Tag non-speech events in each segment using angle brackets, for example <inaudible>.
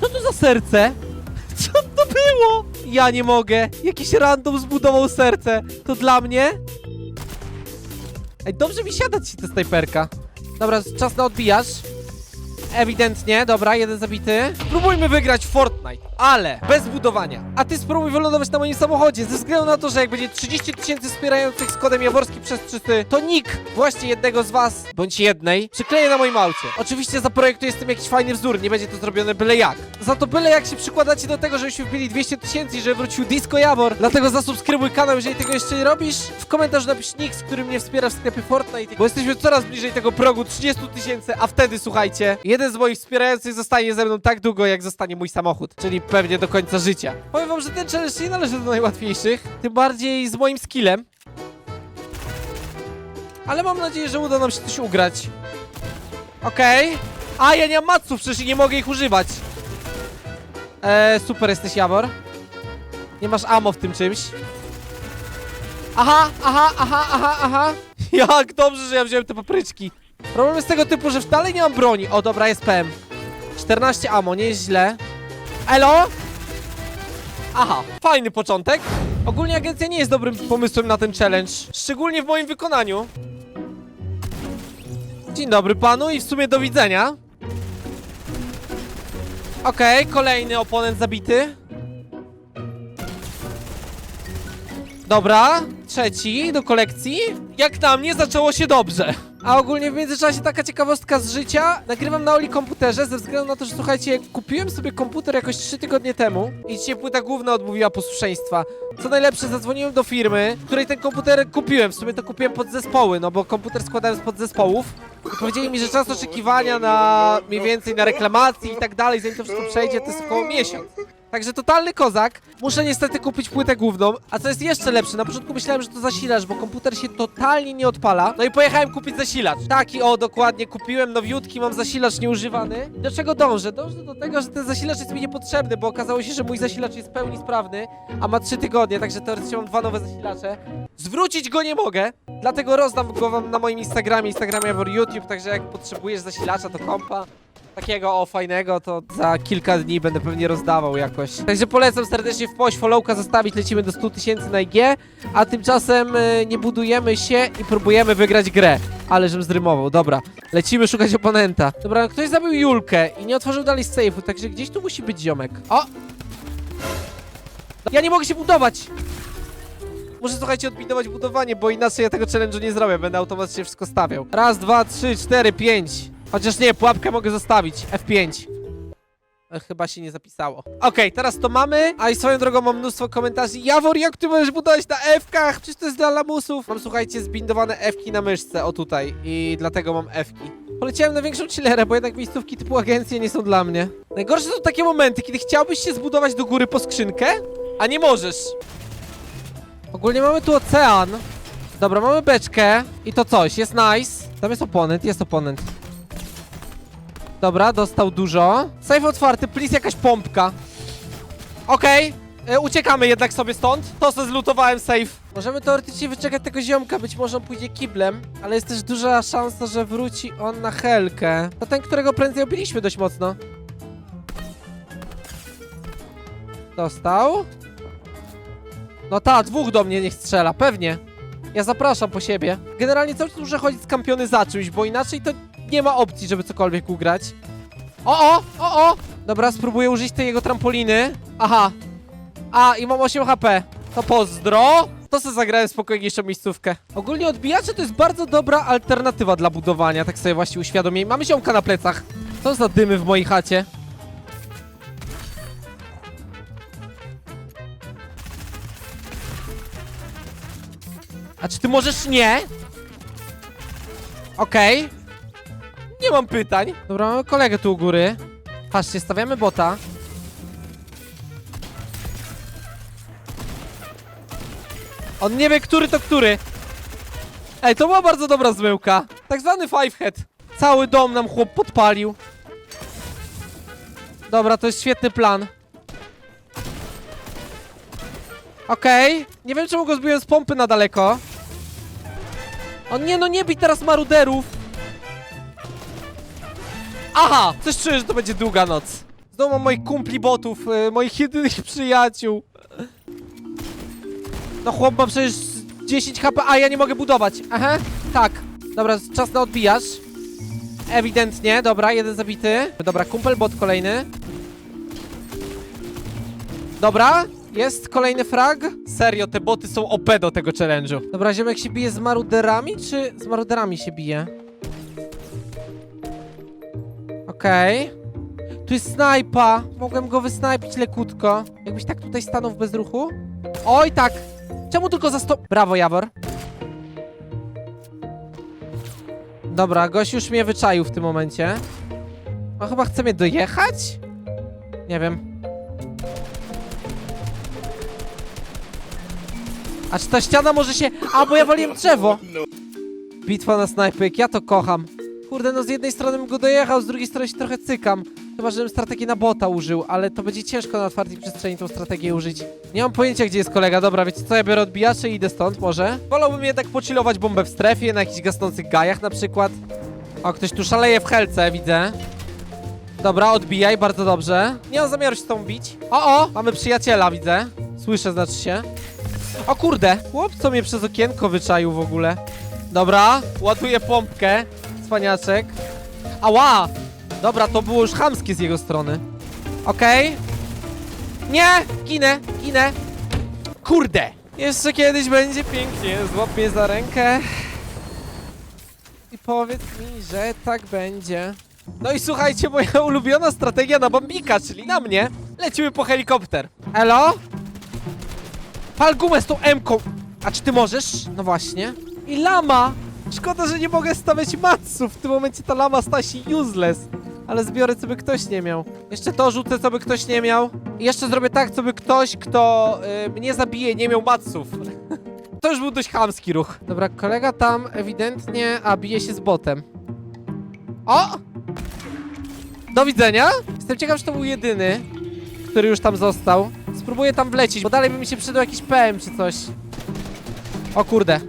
Co to za serce? Co to było? Ja nie mogę. Jakiś random zbudował serce. To dla mnie? Ej, dobrze mi siada ci ta snajperka. Dobra, czas na odbijasz. Ewidentnie, dobra, jeden zabity. Spróbujmy wygrać Fortnite, ale bez budowania. A ty spróbuj wylądować na moim samochodzie, ze względu na to, że jak będzie 30 tysięcy wspierających z kodem Jaworski przez 300, to nick właśnie jednego z was, bądź jednej, przykleję na moim aucie. Oczywiście zaprojektuję z tym jakiś fajny wzór, nie będzie to zrobione byle jak. Za to byle jak się przykładacie do tego, żebyśmy wbili 200 tysięcy i żeby wrócił Disco Jawor. Dlatego zasubskrybuj kanał, jeżeli tego jeszcze nie robisz. W komentarzu napisz nick, z którym mnie wspiera w sklepie Fortnite, bo jesteśmy coraz bliżej tego progu 30 tysięcy, a wtedy słuchajcie, jeden z moich wspierających zostanie ze mną tak długo, jak zostanie mój samochód, czyli pewnie do końca życia. Powiem wam, że ten challenge nie należy do najłatwiejszych, tym bardziej z moim skillem. Ale mam nadzieję, że uda nam się coś ugrać. Okej. A, ja nie mam maców, przecież nie mogę ich używać. Eee, super jesteś, Jawor. Nie masz ammo w tym czymś. Aha, aha, aha, aha, aha. <laughs> Jak dobrze, że ja wziąłem te papryczki. Problem jest tego typu, że dalej nie mam broni. O, dobra, jest PM. 14 ammo, nie jest źle. Elo? Aha, fajny początek. Ogólnie agencja nie jest dobrym pomysłem na ten challenge. Szczególnie w moim wykonaniu. Dzień dobry panu i w sumie do widzenia. Okej, kolejny oponent zabity. Dobra, trzeci do kolekcji. Jak na mnie zaczęło się dobrze. A ogólnie w międzyczasie taka ciekawostka z życia. Nagrywam na Oli komputerze ze względu na to, że słuchajcie, kupiłem sobie komputer jakoś 3 tygodnie temu i dzisiaj płyta główna odmówiła posłuszeństwa. Co najlepsze, zadzwoniłem do firmy, której ten komputer kupiłem. W sumie to kupiłem pod zespoły, no bo komputer składałem z podzespołów. I powiedzieli mi, że czas oczekiwania na mniej więcej na reklamację i tak dalej, zanim to wszystko przejdzie, to jest około miesiąc. Także totalny kozak. Muszę niestety kupić płytę główną. A co jest jeszcze lepsze, na początku myślałem, że to zasilacz, bo komputer się totalnie nie odpala. No i pojechałem kupić zasilacz. Taki o, dokładnie, kupiłem nowiutki, mam zasilacz nieużywany. Do czego dążę? Dążę do tego, że ten zasilacz jest mi niepotrzebny, bo okazało się, że mój zasilacz jest w pełni sprawny, a ma 3 tygodnie, także teoretycznie mam dwa nowe zasilacze. Zwrócić go nie mogę, dlatego rozdam go wam na moim Instagramie, Instagramie YouTube, także jak potrzebujesz zasilacza, to kompa takiego o fajnego, to za kilka dni będę pewnie rozdawał jakoś. Także polecam serdecznie wpaść, followka zostawić, lecimy do 100 tysięcy na IG, a tymczasem y, nie budujemy się i próbujemy wygrać grę. Ale żem zrymował, dobra. Lecimy szukać oponenta. Dobra, ktoś zabił Julkę i nie otworzył dalej safe'u, także gdzieś tu musi być ziomek. O! Ja nie mogę się budować! Muszę, słuchajcie, odbinować budowanie, bo inaczej ja tego challenge'u nie zrobię. Będę automatycznie wszystko stawiał. Raz, dwa, trzy, cztery, pięć. Chociaż nie, pułapkę mogę zostawić. F5. E, Chyba się nie zapisało. Okej, teraz to mamy. A i swoją drogą mam mnóstwo komentarzy. Jawor, jak ty możesz budować na F-kach? Przecież to jest dla lamusów. Mam, słuchajcie, zbindowane F-ki na myszce. O tutaj. I dlatego mam F-ki. Poleciałem na większą chillerę, bo jednak miejscówki typu agencje nie są dla mnie. Najgorsze są takie momenty, kiedy chciałbyś się zbudować do góry po skrzynkę, a nie możesz. Ogólnie mamy tu ocean. Dobra, mamy beczkę i to coś, jest nice. Tam jest oponent, jest oponent. Dobra, dostał dużo. Safe otwarty, please jakaś pompka. Okej, e, uciekamy jednak sobie stąd. To se zlutowałem safe. Możemy teoretycznie wyczekać tego ziomka, być może on pójdzie kiblem, ale jest też duża szansa, że wróci on na helkę. To ten, którego prędzej obiliśmy dość mocno. Dostał. No ta, dwóch do mnie niech strzela, pewnie. Ja zapraszam po siebie. Generalnie cały czas muszę chodzić skampiony za czymś, bo inaczej to nie ma opcji, żeby cokolwiek ugrać. O, o, o, o! Dobra, spróbuję użyć tej jego trampoliny. Aha. A, i mam 8 HP. To pozdro. To sobie zagrałem spokojniejszą miejscówkę. Ogólnie odbijacze to jest bardzo dobra alternatywa dla budowania, tak sobie właśnie uświadomiłem. Mamy ziomka na plecach. Co za dymy w mojej chacie? A czy ty możesz nie? Okej. Nie mam pytań. Dobra, mamy kolegę tu u góry. Patrzcie, stawiamy bota. On nie wie, który to który. Ej, to była bardzo dobra zmyłka. Tak zwany five head. Cały dom nam chłop podpalił. Dobra, to jest świetny plan. Okej. Nie wiem, czemu go zbiłem z pompy na daleko. O nie, no nie bij teraz maruderów. Aha! Coś czuję, że to będzie długa noc. Znowu mam moich kumpli botów, y, moich jedynych <laughs> przyjaciół. No chłop ma przecież 10 HP, a ja nie mogę budować. Aha, tak. Dobra, czas na odbijasz. Ewidentnie, dobra, jeden zabity. Dobra, kumpel bot kolejny. Dobra, jest kolejny frag. Serio, te boty są OP do tego challenge'u. Dobra, ziomek się bije z maruderami, czy z maruderami się bije? Okej. Tu jest snajpa. Mogłem go wysnajpić lekutko. Jakbyś tak tutaj stanął w bezruchu? Oj, tak. Czemu tylko za sto... Brawo, Jawor. Dobra, gość już mnie wyczaił w tym momencie. On chyba chce mnie dojechać? Nie wiem. A czy ta ściana może się... A, bo ja waliłem drzewo. Bitwa na snajpy, jak ja to kocham. Kurde, no z jednej strony bym go dojechał, z drugiej strony się trochę cykam. Chyba, żebym strategię na bota użył, ale to będzie ciężko na otwartej przestrzeni tą strategię użyć. Nie mam pojęcia, gdzie jest kolega. Dobra, wiecie co, ja biorę odbijacze i idę stąd, może? Wolałbym jednak pochillować bombę w strefie, na jakichś gasnących gajach na przykład. O, ktoś tu szaleje w helce, widzę. Dobra, odbijaj, bardzo dobrze. Nie mam zamiaru się tą bić. O, o, mamy przyjaciela, widzę. Słyszę, znaczy się. O kurde, chłop, co mnie przez okienko wyczaił w ogóle. Dobra, ładuję pompkę. Cwaniaczek. Ała! Dobra, to było już chamskie z jego strony. Okej. Nie! Ginę, ginę. Kurde! Jeszcze kiedyś będzie pięknie. Złap mnie za rękę. I powiedz mi, że tak będzie. No i słuchajcie, moja <laughs> ulubiona strategia na Bambika, czyli na mnie. Lecimy po helikopter. Elo? Pal gumę z tą M-ką. A czy ty możesz? No właśnie. I lama! Szkoda, że nie mogę stawiać matsów. W tym momencie ta lama stała się useless. Ale zbiorę, co by ktoś nie miał. Jeszcze to rzucę, co by ktoś nie miał. I jeszcze zrobię tak, co by ktoś, kto y, mnie zabije, nie miał matsów. <laughs> to już był dość chamski ruch. Dobra, kolega tam ewidentnie, a bije się z botem. O! Do widzenia. Jestem ciekaw, czy to był jedyny, który już tam został. Spróbuję tam wlecieć, bo dalej by mi się przydał jakiś PM czy coś. O kurde.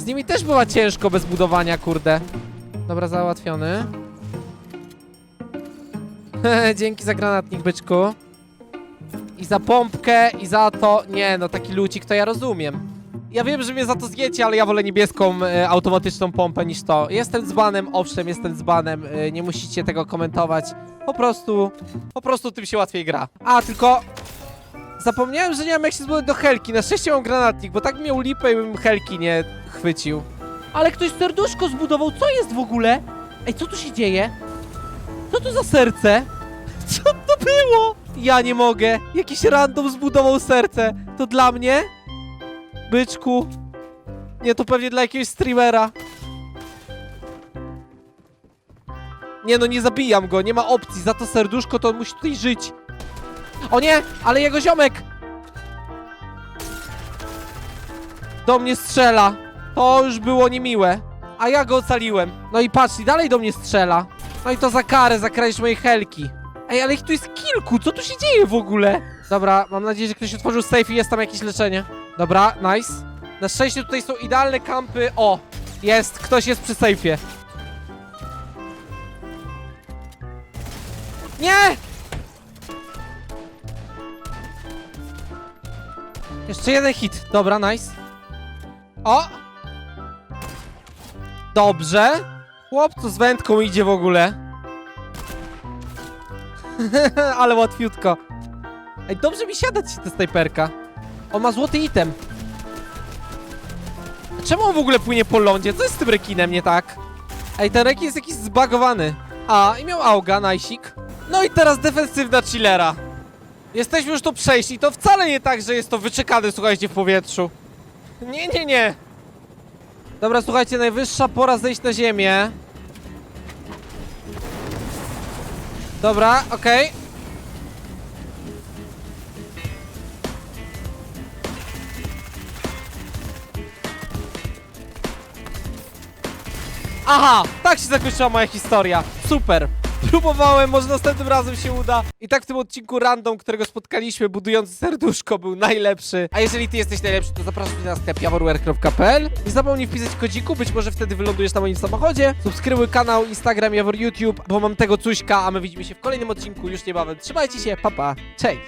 Z nimi też była ciężko bez budowania, kurde. Dobra, załatwiony. <laughs> Dzięki za granatnik, byczku. I za pompkę, i za to... Nie, no taki lucik to ja rozumiem. Ja wiem, że mnie za to zjecie, ale ja wolę niebieską e, automatyczną pompę niż to. Jestem dzbanem, owszem, jestem dzbanem. E, nie musicie tego komentować. Po prostu... Po prostu tym się łatwiej gra. A, tylko... Zapomniałem, że nie mam jak się zbudować do Helki. Na szczęście mam granatnik, bo tak miał lipę i bym Helki nie chwycił. Ale ktoś serduszko zbudował, co jest w ogóle? Ej, co tu się dzieje? Co to za serce? <laughs> Co to było? Ja nie mogę. Jakiś random zbudował serce. To dla mnie? Byczku. Nie, to pewnie dla jakiegoś streamera. Nie no, nie zabijam go, nie ma opcji. Za to serduszko to on musi tutaj żyć. O nie, ale jego ziomek! Do mnie strzela. To już było niemiłe. A ja go ocaliłem. No i patrz, i dalej do mnie strzela. No i to za karę, za mojej helki. Ej, ale ich tu jest kilku, co tu się dzieje w ogóle? Dobra, mam nadzieję, że ktoś otworzył safe i jest tam jakieś leczenie. Dobra, nice. Na szczęście tutaj są idealne kampy. O, jest, ktoś jest przy sejfie. Nie! Jeszcze jeden hit. Dobra, nice. O! Dobrze. Chłopcu z wędką idzie w ogóle. <laughs> Ale łatwiutko. Ej, dobrze mi siadać się ta snajperka. On ma złoty item. Czemu on w ogóle płynie po lądzie? Co jest z tym rekinem nie tak? Ej, ten rekin jest jakiś zbagowany. A, i miał auga, najsik. No i teraz defensywna chillera. Jesteśmy już tu przejść i to wcale nie tak, że jest to wyczekane, słuchajcie, w powietrzu. Nie, nie, nie. Dobra, słuchajcie, najwyższa pora zejść na ziemię. Dobra, okej. Aha, tak się zakończyła moja historia. Super. Próbowałem, może następnym razem się uda. I tak w tym odcinku random, którego spotkaliśmy, budujący serduszko, był najlepszy. A jeżeli ty jesteś najlepszy, to zapraszam cię na sklep jaworware.pl. Nie zapomnij wpisać kodziku, być może wtedy wylądujesz na moim samochodzie. Subskrybuj kanał, Instagram, Jawor YouTube, bo mam tego cuśka, a my widzimy się w kolejnym odcinku już niebawem. Trzymajcie się, papa, pa. cześć!